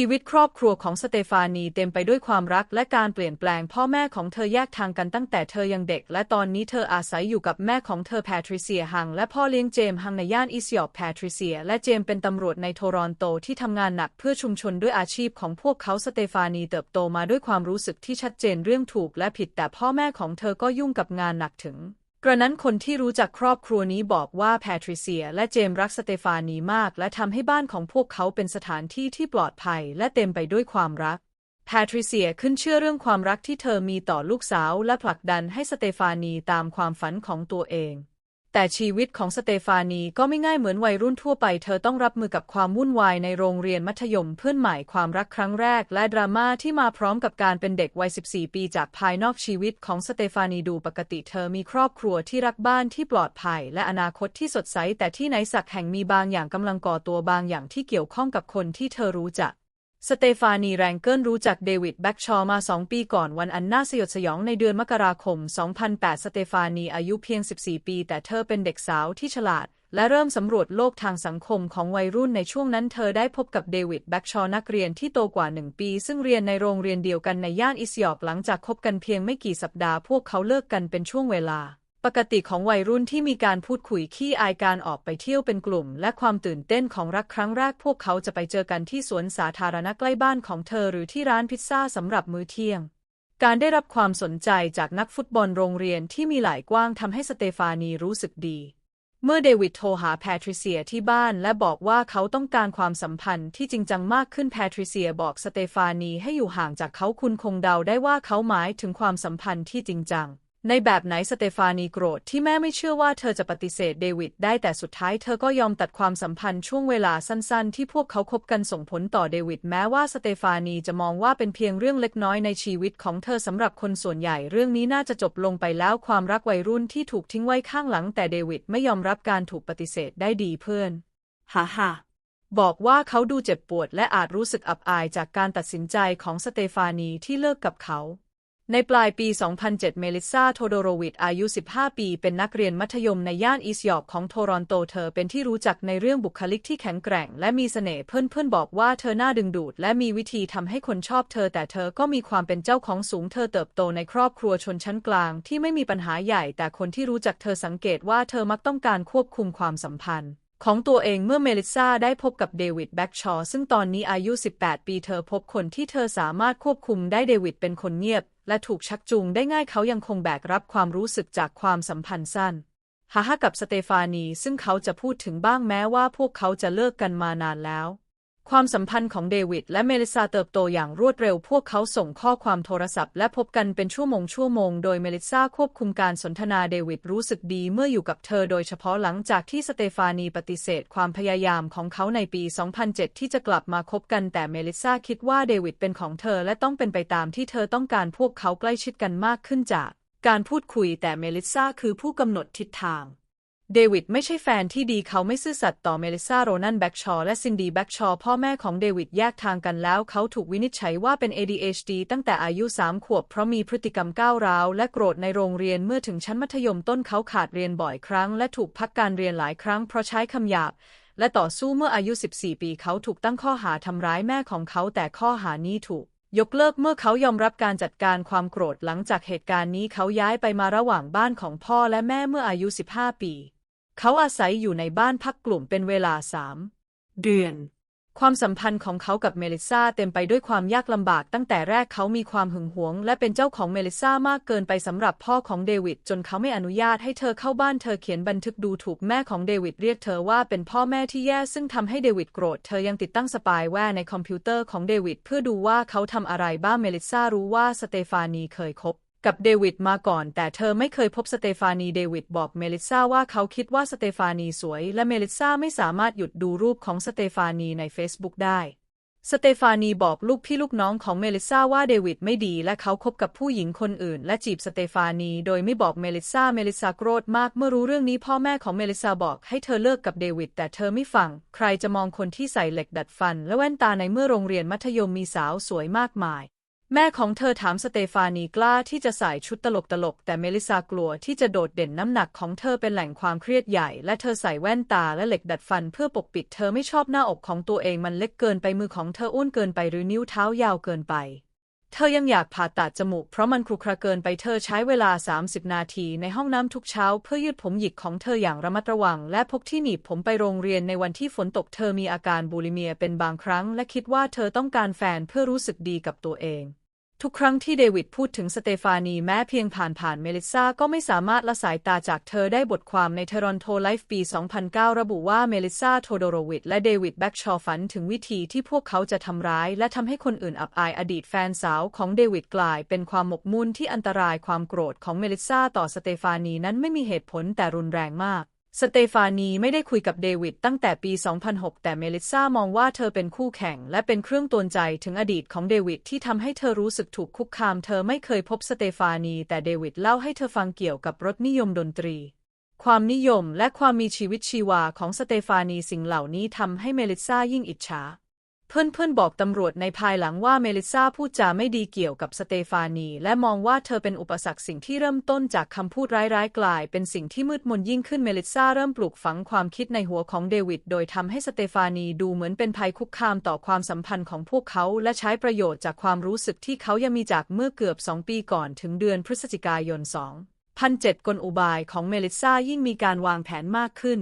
ชีวิตครอบครัวของสเตฟานีเต็มไปด้วยความรักและการเปลี่ยนแปลงพ่อแม่ของเธอแยกทางกันตั้งแต่เธอยังเด็ก และตอนนี้เธออาศัยอยู่กับแม่ของเธอแพทริเซียฮัง และพ่อเลี้ยงเจมส์ฮังในย่านอิสยอปแพทริเซีย และเจมส์เป็นตำรวจในโทรอนโตที่ทำงานหนักเพื่อชุมชนด้วยอาชีพของพวกเขาสเตฟานีเติบโตมาด้วยความรู้สึกที่ชัดเจนเรื่องถูกและผิดแต่พ่อแม่ของเธอก็ยุ่งกับงานหนักถึง กระนั้นคนที่รู้จักครอบครัวนี้บอกว่าแพทริเซียและเจมรักสเตฟานีมาก และทำให้บ้านของพวกเขาเป็นสถานที่ที่ปลอดภัยและเต็มไปด้วยความรัก แพทริเซียขึ้นเชื่อเรื่องความรักที่เธอมีต่อลูกสาวและผลักดันให้สเตฟานีตามความฝันของตัวเอง แต่ชีวิตของสเตฟานีก็ไม่ง่ายเหมือนวัยรุ่นทั่วไป เธอต้องรับมือกับความวุ่นวายในโรงเรียนมัธยมเพื่อนใหม่ความรักครั้งแรก และดราม่าที่มาพร้อมกับการเป็นเด็กวัย 14 ปีจากภายนอกชีวิตของสเตฟานีดูปกติเธอมีครอบครัวที่รักบ้านที่ปลอดภัย และอนาคตที่สดใส แต่ที่ไหนสักแห่งมีบางอย่างกำลังก่อตัวบางอย่างที่เกี่ยวข้องกับคนที่เธอรู้จัก สเตฟานีแรงเกิลรู้จักเดวิดแบ็กชอว์มาสองปีก่อนวันอันน่าสยดสยองในเดือนมกราคม 2008 สเตฟานีอายุเพียง 14 ปี แต่เธอเป็นเด็กสาวที่ฉลาด และเริ่มสำรวจโลกทางสังคมของวัยรุ่นในช่วงนั้นเธอได้พบกับเดวิดแบ็กชอว์นักเรียนที่โตกว่าหนึ่งปี ซึ่งเรียนในโรงเรียนเดียวกันในย่านอิสยอปหลังจากคบกันเพียงไม่กี่สัปดาห์พวกเขาเลิกกันเป็นช่วงเวลา ปกติของวัยรุ่นที่มีการพูดคุยขี้อายการออกไปเที่ยวเป็นกลุ่ม และความตื่นเต้นของรักครั้งแรกพวกเขาจะไปเจอกันที่สวนสาธารณะใกล้บ้านของเธอหรือที่ร้านพิซซ่าสำหรับมื้อเที่ยง การได้รับความสนใจจากนักฟุตบอลโรงเรียนที่มีหลายกว้างทำให้สเตฟานีรู้สึกดี เมื่อเดวิดโทรหาแพทริเซียที่บ้านและบอกว่าเขาต้องการความสัมพันธ์ที่จริงจังมากขึ้นแพทริเซียบอกสเตฟานีให้อยู่ห่างจากเขาคุณคงเดาได้ว่าเขาหมายถึงความสัมพันธ์ที่จริงจัง ในแบบไหนสเตฟานีโกรธที่แม่ไม่เชื่อว่าเธอจะปฏิเสธเดวิดได้แต่สุดท้ายเธอก็ยอมตัดความสัมพันธ์ช่วงเวลาสั้นๆ ที่พวกเขาคบกันส่งผลต่อเดวิดแม้ว่าสเตฟานีจะมองว่าเป็นเพียงเรื่องเล็กน้อยในชีวิตของเธอสำหรับคนส่วนใหญ่เรื่องนี้น่าจะจบลงไปแล้วความรักวัยรุ่นที่ถูกทิ้งไว้ข้างหลังแต่เดวิดไม่ยอมรับการถูกปฏิเสธได้ดีเพื่อนฮ่าฮ่าบอกว่าเขาดูเจ็บปวดและอาจรู้สึกอับอายจากการตัดสินใจของสเตฟานีที่เลิกกับเขา ในปลายปี 2007 เมลิซา โทโดโรวิช อายุ 15 ปี เป็นนักเรียนมัธยมในย่านอีสยอร์ของโทรอนโต เธอเป็นที่รู้จักในเรื่องบุคลิกที่แข็งแกร่ง และมีเสน่ห์ เพื่อนๆ บอกว่าเธอน่าดึงดูด และมีวิธีทำให้คนชอบเธอ แต่เธอก็มีความเป็นเจ้าของสูง เธอเติบโตในครอบครัวชนชั้นกลาง ที่ไม่มีปัญหาใหญ่ แต่คนที่รู้จักเธอสังเกตว่าเธอมักต้องการควบคุมความสัมพันธ์ของตัวเองเมื่อเมลิซาได้พบกับเดวิดแบ็กชอว์ซึ่งตอนนี้อายุ 18 ปีเธอพบคนที่เธอสามารถควบคุมได้เดวิดเป็นคนเงียบ และถูกชักจูงได้ง่ายเขายังคงแบกรับความรู้สึกจากความสัมพันธ์สั้นฮ่าฮากับสเตฟานีซึ่งเขาจะพูดถึงบ้างแม้ว่าพวกเขาจะเลิกกันมานานแล้ว ความสัมพันธ์ของเดวิดและเมลิซาเติบโตอย่างรวดเร็ว พวกเขาส่งข้อความโทรศัพท์และพบกันเป็นชั่วโมงชั่วโมง โดยเมลิซาควบคุมการสนทนาเดวิดรู้สึกดีเมื่ออยู่กับเธอโดยเฉพาะหลังจากที่สเตฟานีปฏิเสธความพยายามของเขาในปี 2007 ที่จะกลับมาคบกันแต่เมลิซาคิดว่าเดวิดเป็นของเธอและต้องเป็นไปตามที่เธอต้องการพวกเขาใกล้ชิดกันมากขึ้นจาก การพูดคุยแต่เมลิซาคือผู้กำหนดทิศทาง เดวิดไม่ใช่แฟนที่ดีเขาไม่ซื่อสัตย์ต่อเมลิซาโรนันแบ็กชอและซินดีแบ็กชอพ่อแม่ของเดวิดแยกทางกันแล้ว เขาถูกวินิจฉัยว่าเป็น ADHD ตั้งแต่อายุ 3 ขวบ เพราะมีพฤติกรรมก้าวร้าว และโกรธในโรงเรียนเมื่อถึงชั้นมัธยมต้นเขาขาดเรียนบ่อยครั้ง และถูกพักการเรียนหลายครั้งเพราะใช้คำหยาบและต่อสู้เมื่ออายุ 14 ปีเขาถูกตั้งข้อหาทำร้ายแม่ของเขาแต่ข้อหานี้ถูกยกเลิกเมื่อเขายอมรับการจัดการความโกรธหลังจากเหตุการณ์นี้เขาย้ายไปมาระหว่างบ้านของพ่อและแม่เมื่ออายุ 15 ปี เขาอาศัยอยู่ในบ้านพักกลุ่มเป็นเวลาสามเดือน ความสัมพันธ์ของเขากับเมลิซาเต็มไปด้วยความยากลำบากตั้งแต่แรกเขามีความหึงหวง และเป็นเจ้าของเมลิซามากเกินไปสำหรับพ่อของเดวิดจนเขาไม่อนุญาตให้เธอเข้าบ้านเธอเขียนบันทึกดูถูกแม่ของเดวิดเรียกเธอว่าเป็นพ่อแม่ที่แย่ซึ่งทำให้เดวิดโกรธเธอยังติดตั้งสปายแวร์ในคอมพิวเตอร์ของเดวิดเพื่อดูว่าเขาทำอะไรบ้างเมลิซารู้ว่าสเตฟานีเคยคบ กับเดวิดมาก่อน แต่เธอไม่เคยพบสเตฟานีเดวิดบอกเมลิซาว่าเขาคิดว่าสเตฟานีสวย และเมลิซาไม่สามารถหยุดดูรูปของสเตฟานีใน Facebook ได้สเตฟานีบอกลูกพี่ลูกน้องของเมลิซาว่าเดวิดไม่ดี และเขาคบกับผู้หญิงคนอื่น และจีบสเตฟานีโดยไม่บอกเมลิซาเมลิซาโกรธมากเมื่อรู้เรื่องนี้พ่อแม่ของเมลิซาบอกให้เธอเลิกกับเดวิดแต่เธอไม่ฟัง ใครจะมองคนที่ใส่เหล็กดัดฟัน และแว่นตาในเมื่อโรงเรียนมัธยมมีสาวสวยมากมาย แม่ของเธอถามสเตฟานีกล้าที่จะใส่ชุดตลกๆ แต่เมลิซากลัวที่จะโดดเด่นน้ำหนักของเธอเป็นแหล่งความเครียดใหญ่ และเธอใส่แว่นตาและเหล็กดัดฟันเพื่อปกปิดเธอไม่ชอบหน้าอกของตัวเองมันเล็กเกินไปมือของเธออ้วนเกินไปหรือนิ้วเท้ายาวเกินไป เธอยังอยากผ่าตัดจมูกเพราะมันครุขระเกินไปเธอใช้เวลา 30 นาทีในห้องน้ำทุกเช้า เพื่อยืดผมหยิกของเธออย่างระมัดระวัง และพกที่หนีบผมไปโรงเรียนในวันที่ฝนตกเธอมีอาการบูลิเมียเป็นบางครั้ง และคิดว่าเธอต้องการแฟนเพื่อรู้สึกดีกับตัวเอง ทุกครั้งที่เดวิดพูดถึงสเตฟานีแม้เพียงผ่านผ่านเมลิซาก็ไม่สามารถละสายตาจากเธอได้บทความในเทรอนโตไลฟ์ปี 2009 ระบุว่าเมลิซาโทโดโรวิชและเดวิดแบ็กชอฝันถึงวิธีที่พวกเขาจะทำร้าย และทำให้คนอื่นอับอายอดีตแฟนสาวของเดวิดกลายเป็นความหมกมุ่นที่อันตรายความโกรธของเมลิซาต่อสเตฟานีนั้นไม่มีเหตุผลแต่รุนแรงมาก สเตฟานีไม่ได้คุยกับเดวิดตั้งแต่ปี 2006 แต่เมลิซ่ามองว่าเธอเป็นคู่แข่ง และเป็นเครื่องตวนใจถึงอดีตของเดวิดที่ทำให้เธอรู้สึกถูกคุกคาม เธอไม่เคยพบสเตฟานี แต่เดวิดเล่าให้เธอฟังเกี่ยวกับรสนิยมดนตรี ความนิยมและความมีชีวิตชีวาของสเตฟานีสิ่งเหล่านี้ทำให้เมลิซ่ายิ่งอิจฉา เพื่อนๆบอกตำรวจในภายหลังว่าเมลิซาพูดจาไม่ดีเกี่ยวกับสเตฟานี และมองว่าเธอเป็นอุปสรรคสิ่งที่เริ่มต้นจากคำพูดร้ายๆ กลาย เป็นสิ่งที่มืดมนยิ่งขึ้นเมลิซาเริ่มปลูกฝังความคิดในหัวของเดวิด โดยทำให้สเตฟานีดูเหมือนเป็นภัยคุกคามต่อความสัมพันธ์ของพวกเขา และใช้ประโยชน์จากความรู้สึกที่เขายังมีจากเมื่อเกือบสองปีก่อนถึงเดือนพฤศจิกายน2007กลอุบายของเมลิซายิ่งมีการวางแผนมากขึ้น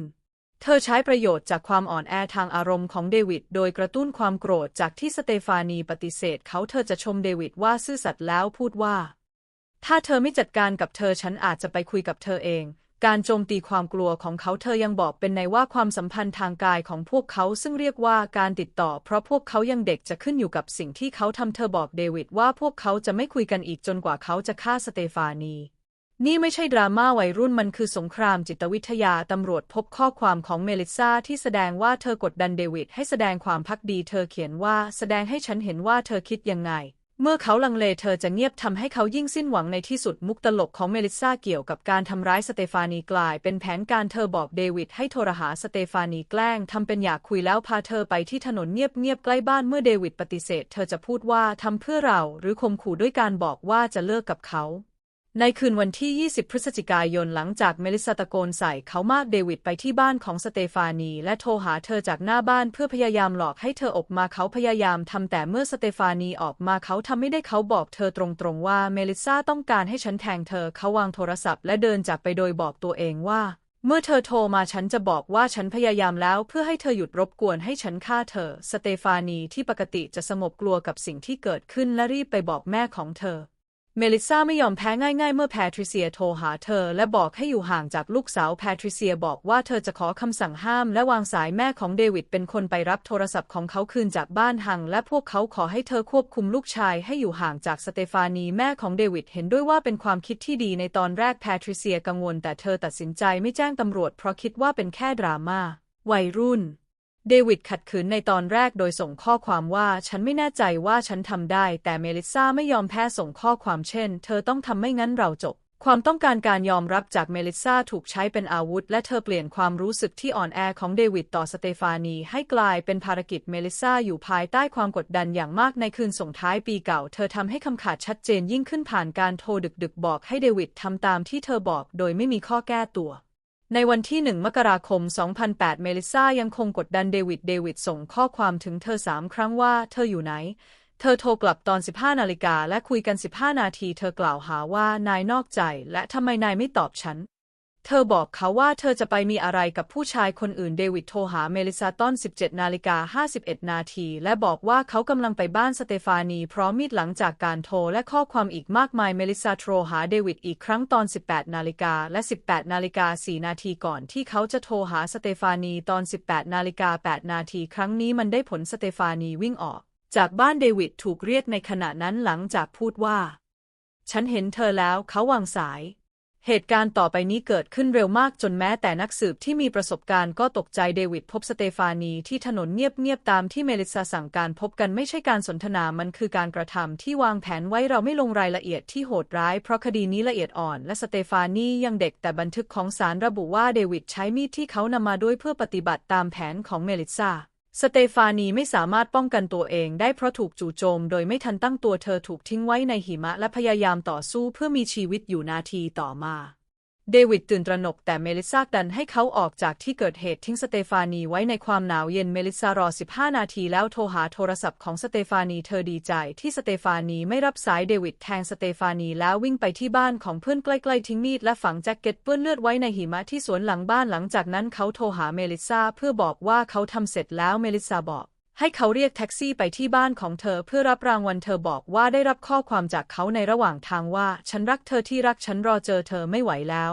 เธอใช้ประโยชน์จากความอ่อนแอทางอารมณ์ของเดวิดโดยกระตุ้นความโกรธจากที่สเตฟานีปฏิเสธเขาเธอจะชมเดวิดว่าซื่อสัตย์แล้วพูดว่า ถ้าเธอไม่จัดการกับเธอฉันอาจจะไปคุยกับเธอเอง การโจมตีความกลัวของเขาเธอยังบอกเป็นในว่าความสัมพันธ์ทางกายของพวกเขาซึ่งเรียกว่าการติดต่อ เพราะพวกเขายังเด็กจะขึ้นอยู่กับสิ่งที่เขาทำเธอบอกเดวิดว่าพวกเขาจะไม่คุยกันอีกจนกว่าเขาจะฆ่าสเตฟานี นี่ไม่ใช่ดราม่าวัยรุ่นมันคือสงครามจิตวิทยา ตำรวจพบข้อความของเมลิซาที่แสดงว่าเธอกดดันเดวิดให้แสดงความพักดี เธอเขียนว่าแสดงให้ฉันเห็นว่าเธอคิดยังไง เมื่อเขาลังเลเธอจะเงียบทำให้เขายิ่งสิ้นหวังในที่สุดมุกตลกของเมลิซาเกี่ยวกับการทำร้ายสเตฟานีกลาย เป็นแผนการเธอบอกเดวิดให้โทรหาสเตฟานีแกล้งทำเป็นอยากคุยแล้วพาเธอไปที่ถนนเงียบๆใกล้บ้านเมื่อเดวิดปฏิเสธ เธอจะพูดว่าทำเพื่อเราหรือข่มขู่ด้วยการบอกว่าจะเลิกกับเขา ในคืนวันที่ 20 พฤศจิกายนหลังจากเมลิซาตะโกนใส่เขามากเดวิดไปที่บ้านของสเตฟานี และโทรหาเธอจากหน้าบ้านเพื่อพยายามหลอกให้เธอออกมาเขาพยายามทำแต่เมื่อสเตฟานีออกมาเขาทำไม่ได้เขาบอกเธอตรงๆว่าเมลิซาต้องการให้ฉันแทงเธอเขาวางโทรศัพท์และเดินจากไปโดยบอกตัวเองว่า เมื่อเธอโทรมาฉันจะบอกว่าฉันพยายามแล้วเพื่อให้เธอหยุดรบกวนให้ฉันฆ่าเธอ สเตฟานีที่ปกติจะสงบกลัวกับสิ่งที่เกิดขึ้นและรีบไปบอกแม่ของเธอ เมลิซาไม่ยอมแพ้ง่ายๆ เมื่อแพทริเซียโทรหาเธอ และบอกให้อยู่ห่างจากลูกสาวแพทริเซียบอกว่าเธอจะขอคำสั่งห้าม และวางสายแม่ของเดวิดเป็นคนไปรับโทรศัพท์ของเขาคืนจากบ้านหัง และพวกเขาขอให้เธอควบคุมลูกชายให้อยู่ห่างจากสเตฟานีแม่ของเดวิดเห็นด้วยว่าเป็นความคิดที่ดีในตอนแรกแพทริเซียกังวล แต่เธอตัดสินใจไม่แจ้งตำรวจเพราะคิดว่าเป็นแค่ดราม่าวัยรุ่น เดวิดขัดขืนในตอนแรกโดยส่งข้อความว่าฉันไม่แน่ใจว่าฉันทำได้ แต่เมลิซาไม่ยอมแพ้ส่งข้อความเช่น เธอต้องทำไม่งั้นเราจบ ความต้องการการยอมรับจากเมลิซาถูกใช้เป็นอาวุธ และเธอเปลี่ยนความรู้สึกที่อ่อนแอของเดวิดต่อสเตฟานีให้กลายเป็นภารกิจเมลิซาอยู่ภายใต้ความกดดันอย่างมากในคืนส่งท้ายปีเก่า เธอทำให้คำขาดชัดเจนยิ่งขึ้นผ่านการโทรดึกๆบอกให้เดวิดทำตามที่เธอบอก โดยไม่มีข้อแก้ตัว ในวันที่ 1 มกราคม 2008 เมลิซายังคงกดดันเดวิด เดวิดส่งข้อความถึงเธอสามครั้งว่าเธออยู่ไหน เธอโทรกลับตอน 15 นาฬิกาและคุยกัน 15 นาที เธอกล่าวหาว่านายนอกใจ และทำไมนายไม่ตอบฉัน เธอบอกเขาว่าเธอจะไปมีอะไรกับผู้ชายคนอื่นเดวิดโทรหาเมลิซาตอน 17นาฬิกา51 นาที และบอกว่าเขากำลังไปบ้านสเตฟานีพร้อมมีดหลังจากการโทรและข้อความอีกมากมายเมลิซาโทรหาเดวิดอีกครั้งตอน 18นาฬิกาและ 18นาฬิกา4นาทีก่อนที่เขาจะโทรหาสเตฟานีตอน 18นาฬิกา8นาทีครั้งนี้มันได้ผลสเตฟานีวิ่งออก จากบ้านเดวิดถูกเรียกในขณะนั้นหลังจากพูดว่า ฉันเห็นเธอแล้วเขาวางสาย เหตุการณ์ต่อไปนี้เกิดขึ้นเร็วมากจนแม้แต่นักสืบที่มีประสบการณ์ก็ตกใจเดวิดพบสเตฟานีที่ถนนเงียบๆตามที่เมลิซาสั่งการพบกันไม่ใช่การสนทนามันคือการกระทำที่วางแผนไว้เราไม่ลงรายละเอียดที่โหดร้ายเพราะคดีนี้ละเอียดอ่อนและสเตฟานียังเด็กแต่บันทึกของศาลระบุว่าเดวิดใช้มีดที่เขานำมาด้วยเพื่อปฏิบัติตามแผนของเมลิซา สเตฟานีไม่สามารถป้องกันตัวเองได้เพราะถูกจู่โจมโดยไม่ทันตั้งตัวเธอถูกทิ้งไว้ในหิมะและพยายามต่อสู้เพื่อมีชีวิตอยู่นาทีต่อมา เดวิดตื่นตระหนกแต่เมลิซาดันให้เขาออกจากที่เกิดเหตุทิ้งสเตฟานีไว้ในความหนาวเย็นเมลิซารอ 15 นาทีแล้วโทรหาโทรศัพท์ของสเตฟานีเธอดีใจที่สเตฟานีไม่รับสายเดวิดแทงสเตฟานีแล้ววิ่งไปที่บ้านของเพื่อนใกล้ๆทิ้งมีดและฝังแจ็คเก็ตเปื้อนเลือดไว้ในหิมะที่สวนหลังบ้านหลังจากนั้นเขาโทรหาเมลิซาเพื่อบอกว่าเขาทำเสร็จแล้วเมลิซาบอก ให้เขาเรียกแท็กซี่ไปที่บ้านของเธอเพื่อรับรางวัลเธอบอกว่าได้รับข้อความจากเขาในระหว่างทางว่า ฉันรักเธอที่รักฉันรอเจอเธอไม่ไหวแล้ว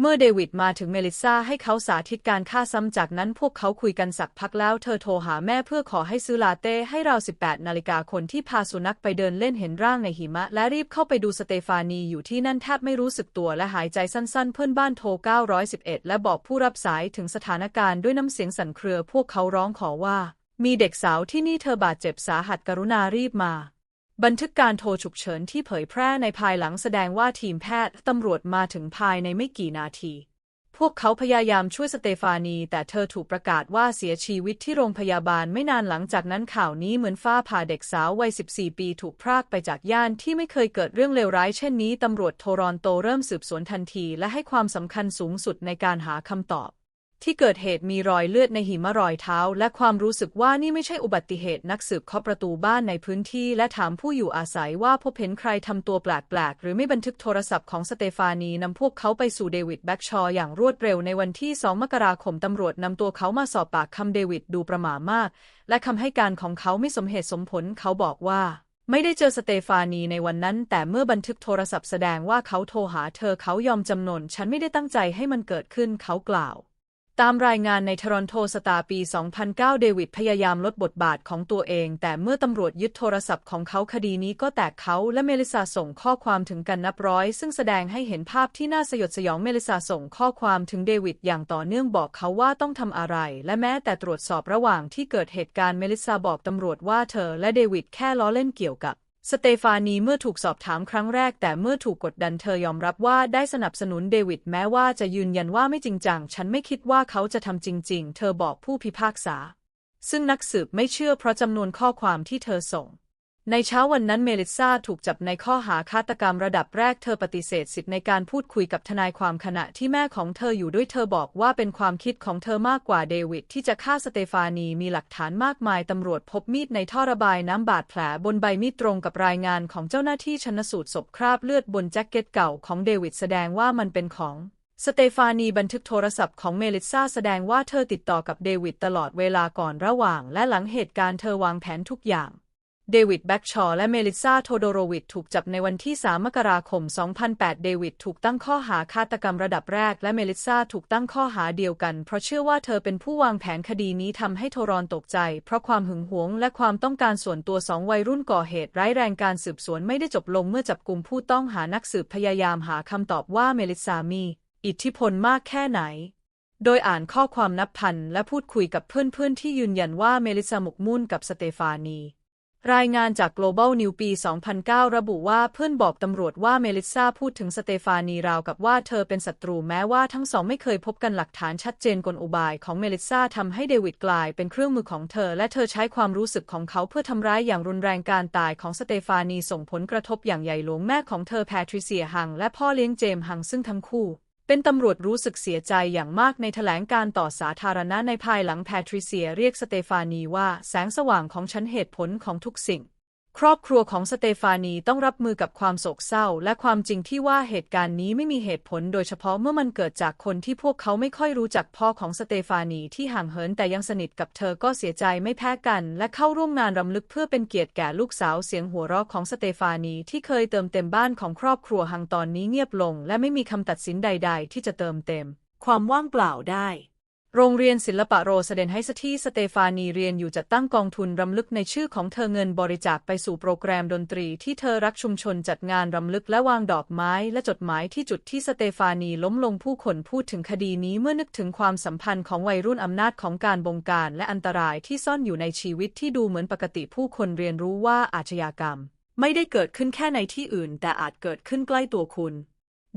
เมื่อเดวิดมาถึงเมลิซาให้เขาสาธิตการฆ่าซ้ำจากนั้นพวกเขาคุยกันสักพักแล้วเธอโทรหาแม่เพื่อขอให้ซื้อลาเต้ให้เรา 18 นาฬิกาคนที่พาสุนัขไปเดินเล่นเห็นร่างในหิมะ และรีบเข้าไปดูสเตฟานีอยู่ที่นั่นแทบไม่รู้สึกตัวและหายใจสั้นๆ เพื่อนบ้านโทร 911 และบอกผู้รับสายถึงสถานการณ์ด้วยน้ำเสียงสั่นเครือ พวกเขาร้องขอว่า มีเด็กสาวที่นี่เธอบาดเจ็บสาหัสกรุณารีบมา บันทึกการโทรฉุกเฉินที่เผยแพร่ในภายหลังแสดงว่าทีมแพทย์ตำรวจมาถึงภายในไม่กี่นาที พวกเขาพยายามช่วยสเตฟานี แต่เธอถูกประกาศว่าเสียชีวิตที่โรงพยาบาลไม่นานหลังจากนั้นข่าวนี้เหมือนฟ้าผ่าเด็กสาววัย 14 ปีถูกพรากไปจากย่านที่ไม่เคยเกิดเรื่องเลวร้ายเช่นนี้ตำรวจโทรอนโตเริ่มสืบสวนทันที และให้ความสำคัญสูงสุดในการหาคำตอบ ที่เกิดเหตุมีรอยเลือดในหิมะรอยเท้า และความรู้สึกว่านี่ไม่ใช่อุบัติเหตุนักสืบเคาะประตูบ้านในพื้นที่ และถามผู้อยู่อาศัยว่าพบเห็นใครทำตัวแปลกๆ หรือไม่บันทึกโทรศัพท์ของสเตฟานีนำพวกเขาไปสู่เดวิดแบ็กชอว์อย่างรวดเร็วในวันที่ 2 มกราคมตำรวจนำตัวเขามาสอบปากคำเดวิดดูประหม่ามาก และคำให้การของเขาไม่สมเหตุสมผลเขาบอกว่าไม่ได้เจอสเตฟานีในวันนั้น แต่เมื่อบันทึกโทรศัพท์แสดงว่าเขาโทรหาเธอเขายอมจำนน ฉันไม่ได้ตั้งใจให้มันเกิดขึ้นเขากล่าว ตามรายงานในทรอนโตสตาร์ปี 2009 เดวิดพยายามลดบทบาทของตัวเอง แต่เมื่อตำรวจยึดโทรศัพท์ของเขาคดีนี้ก็แตกเขาและเมลิซาส่งข้อความถึงกันนับร้อย ซึ่งแสดงให้เห็นภาพที่น่าสยดสยองเมลิซาส่งข้อความถึงเดวิดอย่างต่อเนื่องบอกเขาว่าต้องทำอะไร และแม้แต่ตรวจสอบระหว่างที่เกิดเหตุการณ์เมลิซาบอกตำรวจว่าเธอและเดวิดแค่ล้อเล่นเกี่ยวกับ สเตฟานีเมื่อถูกสอบถามครั้งแรกแต่เมื่อถูกกดดันเธอยอมรับว่าได้สนับสนุนเดวิดแม้ว่าจะยืนยันว่าไม่จริงจัง ฉันไม่คิดว่าเขาจะทำจริง ๆ เธอบอกผู้พิพากษา ซึ่งนักสืบไม่เชื่อเพราะจำนวนข้อความที่เธอส่ง ในเช้าวันนั้นเมลิซาถูกจับในข้อหาฆาตกรรมระดับแรกเธอปฏิเสธสิทธิ์ในการพูดคุยกับทนายความขณะที่แม่ของเธออยู่ด้วยเธอบอกว่าเป็นความคิดของเธอมากกว่าเดวิดที่จะฆ่าสเตฟานีมีหลักฐานมากมายตำรวจพบมีดในท่อระบายน้ำบาดแผลบนใบมีดตรงกับรายงานของเจ้าหน้าที่ชนสูตรศพคราบเลือดบนแจ็คเก็ตเก่าของเดวิดแสดงว่ามันเป็นของสเตฟานีบันทึกโทรศัพท์ของเมลิซาแสดงว่าเธอติดต่อกับเดวิดตลอดเวลาก่อนระหว่างและหลังเหตุการณ์เธอวางแผนทุกอย่าง เดวิดแบ็กชอว์และเมลิซาโทโดโรวิชถูกจับในวันที่ 3 มกราคม 2008 เดวิดถูกตั้งข้อหาฆาตกรรมระดับแรก และเมลิซาถูกตั้งข้อหาเดียวกัน เพราะเชื่อว่าเธอเป็นผู้วางแผนคดีนี้ทำให้โทรอนตกใจ เพราะความหึงหวง และความต้องการส่วนตัวสองวัยรุ่นก่อเหตุร้ายแรงการสืบสวนไม่ได้จบลงเมื่อจับกลุ่มผู้ต้องหานักสืบพยายามหาคำตอบว่าเมลิซามี อิทธิพลมากแค่ไหนโดยอ่านข้อความนับพันและพูดคุยกับเพื่อนๆที่ยืนยันว่าเมลิซาหมกมุ่นกับสเตฟานี รายงานจาก Global New ปี 2009 ระบุว่าเพื่อนบอกตำรวจว่าเมลิซาพูดถึงสเตฟานีราวกับว่าเธอเป็นศัตรูแม้ว่าทั้งสองไม่เคยพบกันหลักฐานชัดเจนกลอุบายของเมลิซาทำให้เดวิดกลายเป็นเครื่องมือของเธอ และเธอใช้ความรู้สึกของเขาเพื่อทำร้ายอย่างรุนแรงการตายของสเตฟานีส่งผลกระทบอย่างใหญ่หลวงแม่ของเธอแพทริเซียฮังและพ่อเลี้ยงเจมส์ฮังซึ่งทั้งคู่ เป็นตำรวจรู้สึกเสียใจอย่างมากในแถลงการต่อสาธารณะในภายหลังแพทริเซียเรียกสเตฟานีว่าแสงสว่างของฉันเหตุผลของทุกสิ่ง ครอบครัวของสเตฟานีต้องรับมือกับความโศกเศร้า และความจริงที่ว่าเหตุการณ์นี้ไม่มีเหตุผลโดยเฉพาะเมื่อมันเกิดจากคนที่พวกเขาไม่ค่อยรู้จักพ่อของสเตฟานีที่ห่างเหินแต่ยังสนิทกับเธอก็เสียใจไม่แพ้กัน และเข้าร่วมงานรำลึกเพื่อเป็นเกียรติแก่ลูกสาวเสียงหัวเราะของสเตฟานีที่เคยเติมเต็มบ้านของครอบครัวหังตอนนี้เงียบลง และไม่มีคำตัดสินใด ๆ ที่จะเติมเต็ม ความว่างเปล่าได้ โรงเรียนศิลปะโรสเดนไฮสที่สเตฟานีเรียนอยู่จัดตั้งกองทุนรำลึกในชื่อของเธอเงินบริจาคไปสู่โปรแกรมดนตรีที่เธอรักชุมชนจัดงานรำลึกและวางดอกไม้และจดหมายที่จุดที่สเตฟานีล้มลงผู้คนพูดถึงคดีนี้เมื่อนึกถึงความสัมพันธ์ของวัยรุ่นอำนาจของการบงการและอันตรายที่ซ่อนอยู่ในชีวิตที่ดูเหมือนปกติผู้คนเรียนรู้ว่าอาชญากรรม ไม่ได้เกิดขึ้นแค่ในที่อื่น แต่อาจเกิดขึ้นใกล้ตัวคุณ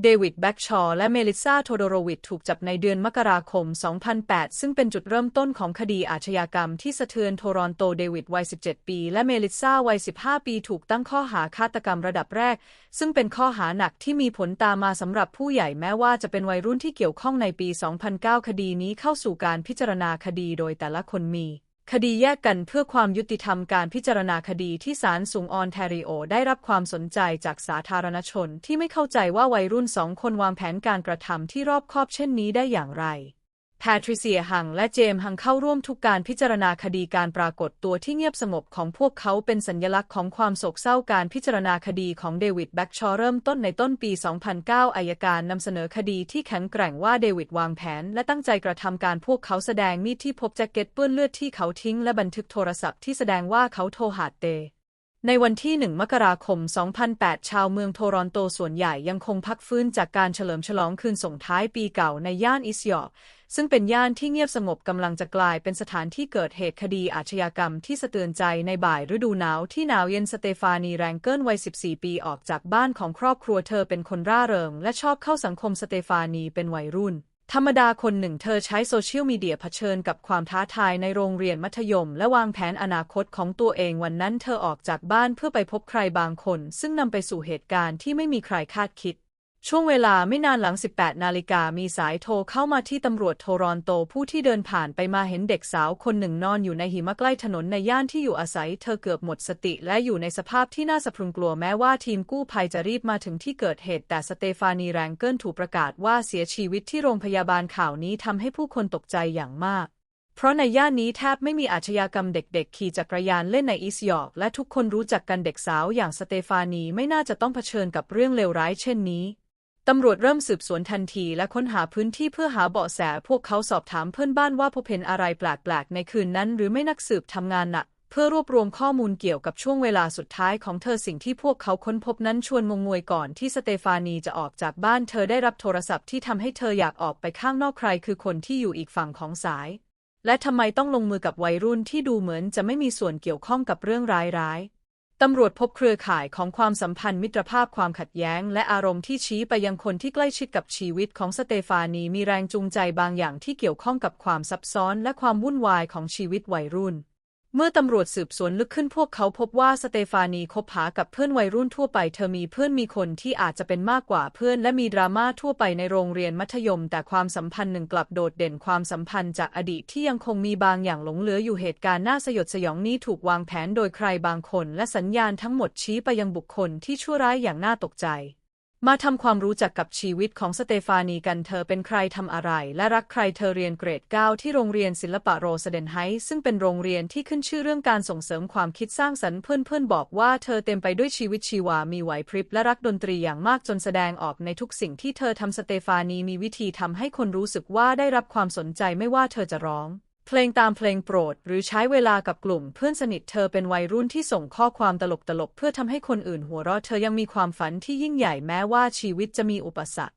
เดวิดแบ็กชอว์และเมลิซาโทโดโรวิชถูกจับในเดือนมกราคม 2008 ซึ่งเป็นจุดเริ่มต้นของคดีอาชญากรรมที่สะเทือนโทรอนโตเดวิดวัย 17 ปี และเมลิซาวัย 15 ปีถูกตั้งข้อหาฆาตกรรมระดับแรก ซึ่งเป็นข้อหาหนักที่มีผลตามมาสำหรับผู้ใหญ่แม้ว่าจะเป็นวัยรุ่นที่เกี่ยวข้องในปี 2009 คดีนี้เข้าสู่การพิจารณาคดีโดยแต่ละคนมี คดีแยกกันเพื่อความยุติธรรมการพิจารณาคดีที่ศาลสูงออนแทริโอ ได้รับความสนใจจากสาธารณชนที่ไม่เข้าใจว่าวัยรุ่นสองคนวางแผนการกระทำที่รอบคอบเช่นนี้ได้อย่างไร แพทริเซียฮังและเจมส์ฮังเข้าร่วมทุกการพิจารณาคดีการปรากฏตัวที่เงียบสงบของพวกเขาเป็นสัญลักษณ์ของความโศกเศร้าการพิจารณาคดีของเดวิดแบ็กชอว์เริ่มต้นในต้นปี 2009 อายการนำเสนอคดีที่แข็งแกร่งว่าเดวิดวางแผน และตั้งใจกระทำการพวกเขาแสดงมีดที่พบแจ็คเก็ตเปื้อนเลือดที่เขาทิ้งและบันทึกโทรศัพท์ที่แสดงว่าเขาโทรหาเตในวันที่ 1 มกราคม 2008 ชาวเมืองโทรอนโตส่วนใหญ่ยังคงพักฟื้นจากการเฉลิมฉลองคืนส่งท้ายปีเก่าในย่านอิสยอร์ ซึ่งเป็นย่านที่เงียบสงบกำลังจะกลายเป็นสถานที่เกิดเหตุคดีอาชญากรรมที่สะเทือนใจในบ่ายฤดูหนาวที่หนาวเย็นสเตฟานีแรงเกิลวัย 14 ปีออกจากบ้านของครอบครัวเธอเป็นคนร่าเริง และชอบเข้าสังคมสเตฟานีเป็นวัยรุ่น ธรรมดาคนหนึ่งเธอใช้โซเชียลมีเดียเผชิญกับความท้าทายในโรงเรียนมัธยม และวางแผนอนาคตของตัวเองวันนั้นเธอออกจากบ้านเพื่อไปพบใครบางคน ซึ่งนำไปสู่เหตุการณ์ที่ไม่มีใครคาดคิด ช่วงเวลาไม่นานหลัง 18 นาฬิกามีสายโทรเข้ามาที่ตำรวจโทรอนโตผู้ที่เดินผ่านไปมาเห็นเด็กสาวคนหนึ่งนอนอยู่ในหิมะใกล้ถนนในย่านที่อยู่อาศัย เธอเกือบหมดสติและอยู่ในสภาพที่น่าสะพรึงกลัวแม้ว่าทีมกู้ภัยจะรีบมาถึงที่เกิดเหตุ แต่สเตฟานีแรงเกิลถูกประกาศว่าเสียชีวิตที่โรงพยาบาลข่าวนี้ทำให้ผู้คนตกใจอย่างมากเพราะในย่านนี้แทบไม่มีอาชญากรรมเด็กๆ ขี่จักรยานเล่นในอิสยอกและทุกคนรู้จักกันเด็กสาวอย่างสเตฟานีไม่น่าจะต้องเผชิญกับเรื่องเลวร้ายเช่นนี้ ตำรวจเริ่มสืบสวนทันทีและค้นหาพื้นที่เพื่อหาเบาะแส พวกเขาสอบถามเพื่อนบ้านว่าพบเห็นอะไรแปลกๆ ในคืนนั้น หรือไม่นักสืบทำงานหนักเพื่อรวบรวมข้อมูลเกี่ยวกับช่วงเวลาสุดท้ายของเธอสิ่งที่พวกเขาค้นพบนั้นชวนงงงวยก่อนที่สเตฟานีจะออกจากบ้านเธอได้รับโทรศัพท์ที่ทำให้เธออยากออกไปข้างนอกใครคือคนที่อยู่อีกฝั่งของสาย และทำไมต้องลงมือกับวัยรุ่นที่ดูเหมือนจะไม่มีส่วนเกี่ยวข้องกับเรื่องร้ายๆ ตำรวจพบเครือข่ายของความสัมพันธ์มิตรภาพความขัดแย้ง และอารมณ์ที่ชี้ไปยังคนที่ใกล้ชิดกับชีวิตของสเตฟานีมีแรงจูงใจบางอย่างที่เกี่ยวข้องกับความซับซ้อนและความวุ่นวายของชีวิตวัยรุ่น เมื่อตำรวจสืบสวนลึกขึ้นพวกเขาพบว่าสเตฟานีคบหากับเพื่อนวัยรุ่นทั่วไป เธอมีเพื่อนมีคนที่อาจจะเป็นมากกว่าเพื่อนและมีดราม่าทั่วไปในโรงเรียนมัธยม แต่ความสัมพันธ์หนึ่งกลับโดดเด่นความสัมพันธ์จากอดีตที่ยังคงมีบางอย่างหลงเหลืออยู่เหตุการณ์น่าสยดสยองนี้ถูกวางแผนโดยใครบางคน และสัญญาณทั้งหมดชี้ไปยังบุคคลที่ชั่วร้ายอย่างน่าตกใจ มาทำความรู้จักกับชีวิตของสเตฟานีกันเธอเป็นใครทำอะไร และรักใครเธอเรียนเกรด 9 ที่โรงเรียนศิลปะโรสเดนไฮท์ซึ่งเป็นโรงเรียนที่ขึ้นชื่อเรื่องการส่งเสริมความคิดสร้างสรรค์เพื่อนๆ บอกว่าเธอเต็มไปด้วยชีวิตชีวา มีไหวพริบและรักดนตรีอย่างมากจนแสดงออกในทุกสิ่งที่เธอทำสเตฟานีมีวิธีทำให้คนรู้สึกว่าได้รับความสนใจไม่ว่าเธอจะร้อง เพลงตามเพลงโปรด หรือใช้เวลากับกลุ่มเพื่อนสนิทเธอเป็นวัยรุ่นที่ส่งข้อความตลกๆ เพื่อทำให้คนอื่นหัวเราะเธอยังมีความฝันที่ยิ่งใหญ่แม้ว่าชีวิตจะมีอุปสรรค